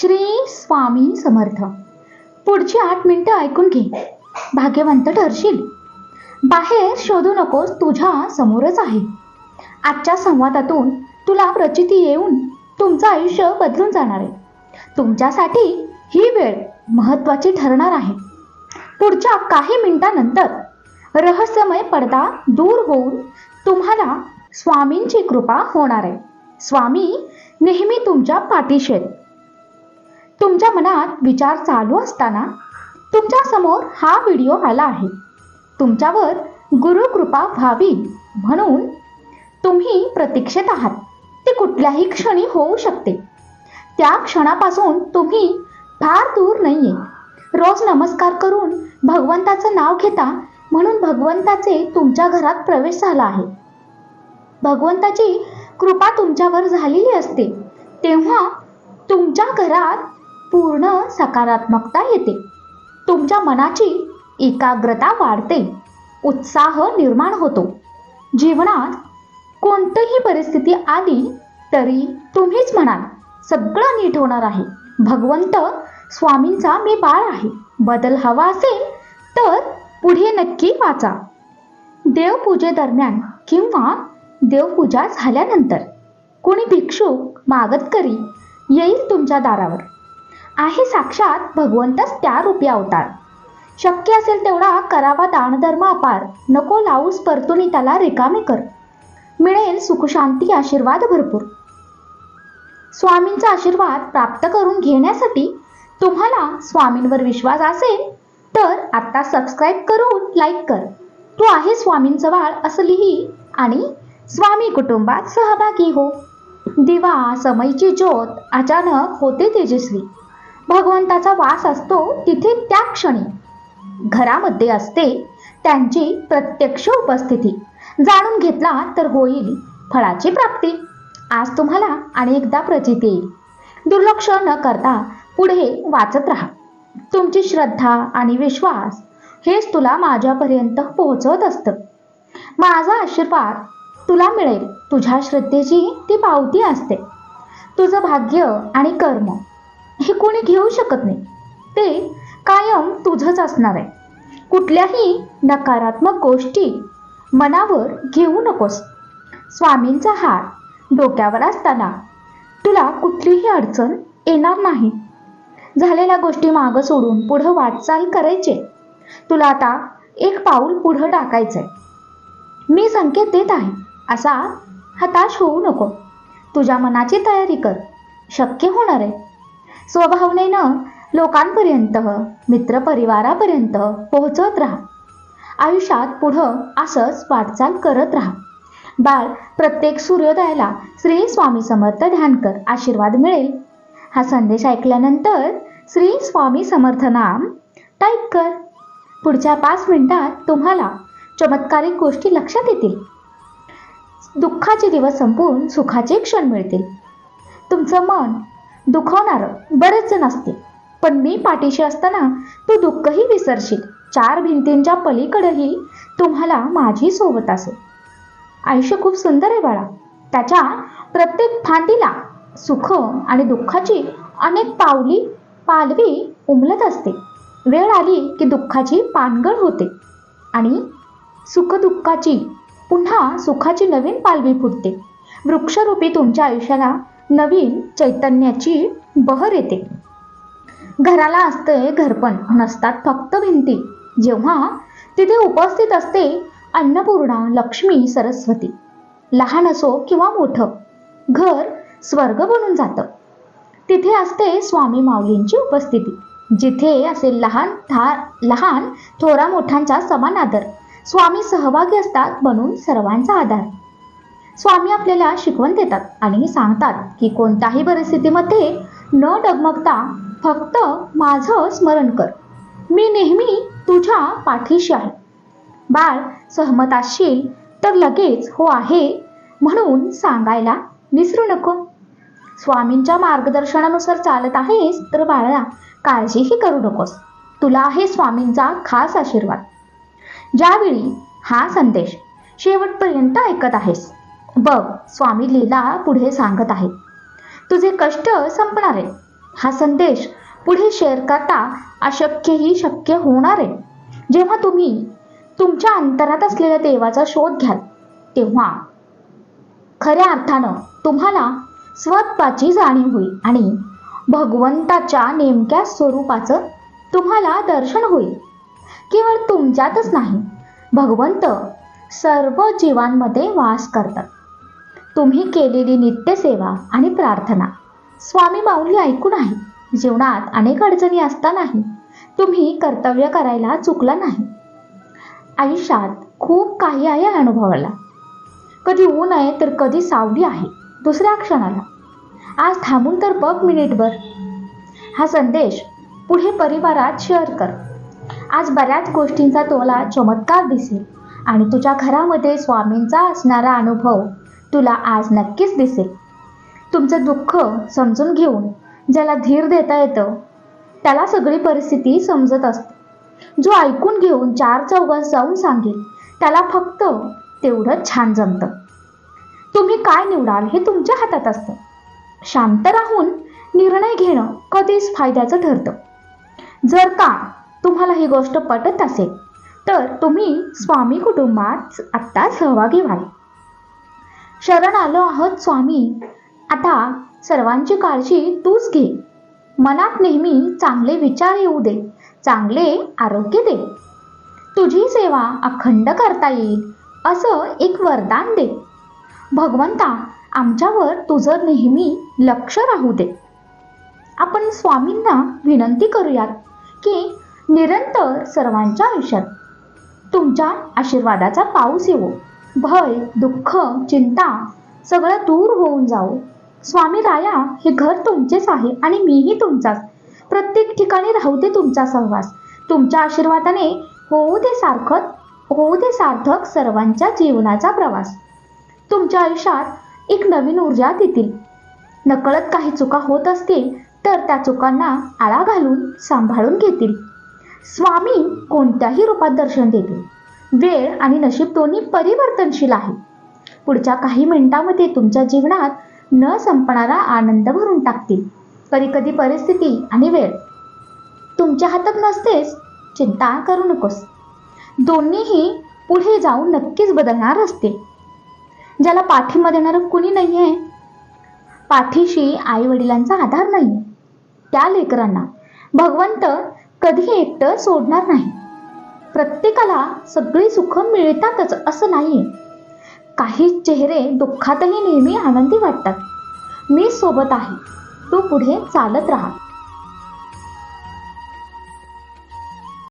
श्री स्वामी समर्थ. पुढची आठ मिनिटं ऐकून घे. भाग्यवंत ठरशील. बाहेर शोधू नकोस तुझ्या समोरच आहे. आजच्या संवादातून तुला प्रचिती येऊन तुमचं आयुष्य बदलून जाणार आहे. तुमच्यासाठी ही वेळ महत्त्वाची ठरणार आहे. पुढच्या काही मिनिटानंतर रहस्यमय पडदा दूर होऊन तुम्हाला स्वामींची कृपा होणार आहे. स्वामी नेहमी तुमच्या पाठीशी आहेत. तुमच्या मनात विचार चालू असताना तुमच्यासमोर हा व्हिडिओ आला आहे. तुमच्यावर गुरुकृपा व्हावी म्हणून तुम्ही प्रतीक्षेत आहात. ते कुठल्याही क्षणी होऊ शकते. त्या क्षणापासून तुम्ही फार दूर नाहीये. रोज नमस्कार करून भगवंताचं नाव घेता म्हणून भगवंताचे तुमच्या घरात प्रवेश झाला आहे. भगवंताची कृपा तुमच्यावर झालेली असते. तेव्हा तुमच्या घरात पूर्ण सकारात्मकता येते. तुमच्या मनाची एकाग्रता वाढते. उत्साह निर्माण होतो. जीवनात कोणतीही परिस्थिती आली तरी तुम्हीच म्हणाल सगळं नीट होणार आहे. भगवंत स्वामींचा मी बाळ आहे. बदल हवा असेल तर पुढे नक्की वाचा. देवपूजेदरम्यान किंवा देवपूजा झाल्यानंतर कुणी भिक्षुक मागतकरी येईल तुमच्या दारावर. आहे साक्षात भगवंतच त्या रूपी अवतार. शक्य असेल तेवढा करावा दानधर्म अपार. नको लावूस परतुनी त्याला रिकामे कर. मिळेल सुखशांती आशीर्वाद भरपूर. स्वामींचा आशीर्वाद प्राप्त करून घेण्यासाठी तुम्हाला स्वामींवर विश्वास असेल तर आत्ता सबस्क्राईब करून लाईक कर. तू आहे स्वामींचं बाळ असं लिही आणि स्वामी कुटुंबात सहभागी हो. दिवा समयची ज्योत अचानक होते तेजस्वी. भगवंताचा वास असतो तिथे त्या क्षणी. घरामध्ये असते त्यांची प्रत्यक्ष उपस्थिती. जाणून घेतला तर होईल फळाची प्राप्ती. आज तुम्हाला अनेकदा प्रचित येईल. दुर्लक्ष न करता पुढे वाचत राहा. तुमची श्रद्धा आणि विश्वास हेच तुला माझ्यापर्यंत पोहोचवत असतं. माझा आशीर्वाद तुला मिळेल. तुझ्या श्रद्धेची ती पावती असते. तुझं भाग्य आणि कर्म हे कोणी घेऊ शकत नाही. ते कायम तुझंच असणार आहे. कुठल्याही नकारात्मक गोष्टी मनावर घेऊ नकोस. स्वामींचा हात डोक्यावर असताना तुला कुठलीही अडचण येणार नाही. झालेल्या गोष्टी मागं सोडून पुढं वाटचाल करायचे. तुला आता एक पाऊल पुढं टाकायचंय. मी संकेत देत आहे असा हताश होऊ नको. तुझ्या मनाची तयारी कर. शक्य होणार आहे. स्वभावनेनं लोकांपर्यंत मित्रपरिवारापर्यंत पोहोचत राहा. आयुष्यात पुढं असंच वाटचाल करत राहा. बाळ प्रत्येक सूर्योदयाला श्री स्वामी समर्थ ध्यान कर आशीर्वाद मिळेल. हा संदेश ऐकल्यानंतर श्री स्वामी समर्थ नाम टाईप कर. पुढच्या पाच मिनिटात तुम्हाला चमत्कारिक गोष्टी लक्षात येतील. दुःखाचे दिवस संपून सुखाचे क्षण मिळतील. तुमचं मन दुखवणारं बरेच जण असते पण मी पाठीशी असताना तू दुःखही विसरशील. चार भिंतींच्या पलीकडेही तुम्हाला माझी सोबत असेल. आयुष्य खूप सुंदर आहे बाळा. त्याच्या प्रत्येक फांदीला सुख आणि दुःखाची अनेक पावली पालवी उमलत असते. वेळ आली की दुःखाची पानगळ होते. आणि सुखदुःखाची पुन्हा सुखाची नवीन पालवी फुटते. वृक्षरूपी तुमच्या आयुष्याला नवीन चैतन्याची बहर येते. घराला असते घरपण नसतात फक्त भिंती. जेव्हा तिथे उपस्थित असते अन्नपूर्णा लक्ष्मी सरस्वती. लहान असो किंवा मोठं घर स्वर्ग बनून जातं. तिथे असते स्वामी माऊलींची उपस्थिती जिथे असे लहान था लहान थोरा मोठ्यांचा समान आदर. स्वामी सहभागी असतात म्हणून सर्वांचा आधार स्वामी आपल्याला शिकवण देतात आणि सांगतात की कोणत्याही परिस्थितीमध्ये न डगमगता फक्त माझं स्मरण कर. मी नेहमी तुझ्या पाठीशी आहे. बाळ सहमत असशील तर लगेच हो आहे म्हणून सांगायला विसरू नको. स्वामींच्या मार्गदर्शनानुसार चालत आहेस तर बाळा काळजीही करू नकोस. तुला आहे स्वामींचा खास आशीर्वाद. ज्यावेळी हा संदेश शेवटपर्यंत ऐकत आहेस बघ स्वामी लीला पुढे सांगत आहे तुझे कष्ट संपणार आहे. हा संदेश पुढे शेअर करता अशक्यही शक्य होणार आहे. जेव्हा तुम्ही तुमच्या अंतरात असलेल्या देवाचा शोध घ्याल तेव्हा खऱ्या अर्थानं तुम्हाला स्वत्वाची जाणीव होईल आणि भगवंताच्या नेमक्या स्वरूपाचं तुम्हाला दर्शन होईल. केवळ तुमच्यातच नाही भगवंत सर्व जीवांमध्ये वास करतात. तुम्ही केलेली नित्यसेवा आणि प्रार्थना. स्वामी माऊली ऐकून आहे जीवनात अनेक अडचणी असतानाही तुम्ही कर्तव्य करायला चुकला नाही. आयुष्यात खूप काही आहे अनुभवाला कधी ऊन आहे तर कधी सावली आहे दुसऱ्या क्षणाला. आज थांबून तर बघ मिनिटभर. हा संदेश पुढे परिवारात शेअर कर. आज बऱ्याच गोष्टींचा तुला चमत्कार दिसेल आणि तुझ्या घरामध्ये स्वामींचा असणारा अनुभव तुला आज नक्कीच दिसेल. तुमचं दुःख समजून घेऊन ज्याला धीर देता येतं त्याला सगळी परिस्थिती समजत असते. जो ऐकून घेऊन चार चौघात जाऊन सांगेल त्याला फक्त तेवढं छान जमतं. तुम्ही काय निवडाल हे तुमच्या हातात असतं. शांत राहून निर्णय घेणं कधीच फायद्याचं ठरतं. जर का तुम्हाला ही गोष्ट पटत असेल तर तुम्ही स्वामी कुटुंबात आत्ता सहभागी व्हाल. शरण आलो आहोत स्वामी. आता सर्वांची काळजी तूच घे. मनात नेहमी चांगले विचार येऊ दे. चांगले आरोग्य दे. तुझी सेवा अखंड करता येईल असं एक वरदान दे. भगवंता आमच्यावर तुझं नेहमी लक्ष राहू दे. आपण स्वामींना विनंती करूयात की निरंतर सर्वांच्या आयुष्यात तुमच्या आशीर्वादाचा पाऊस येवो. भय दुःख चिंता सगळं दूर होऊन जाओ स्वामी राया हे घर तुमचेच आहे आणि मीही तुमचाच. प्रत्येक ठिकाणी राहू दे तुमचा सहवास. तुमच्या आशीर्वादाने होऊ दे सारखं होऊ दे सार्थक सर्वांच्या जीवनाचा प्रवास. तुमच्या आयुष्यात एक नवीन ऊर्जा देतील. नकळत काही चुका होत असतील तर त्या चुकांना आळा घालून सांभाळून घेतील. स्वामी कोणत्याही रूपात दर्शन देतील. वेळ आणि नशीब दोन्ही परिवर्तनशील आहे. पुढच्या काही मिनिटांमध्ये तुमच्या जीवनात न संपणारा आनंद भरून टाकतील. कधी कधी परिस्थिती आणि वेळ तुमच्या हातात नसतेच चिंता करू नकोस. दोन्हीही पुढे जाऊन नक्कीच बदलणार असते ज्याला पाठिंबा देणारं कुणी नाही आहे पाठीशी आई वडिलांचा आधार नाही त्या लेकरांना भगवंत कधी एकटं सोडणार नाही. प्रत्येकाला सगळी सुख मिळतातच असं नाही. काही चेहरे दुःखातही नेहमी आनंदी वाटतात. मी सोबत आहे. तू पुढे चालत राहा.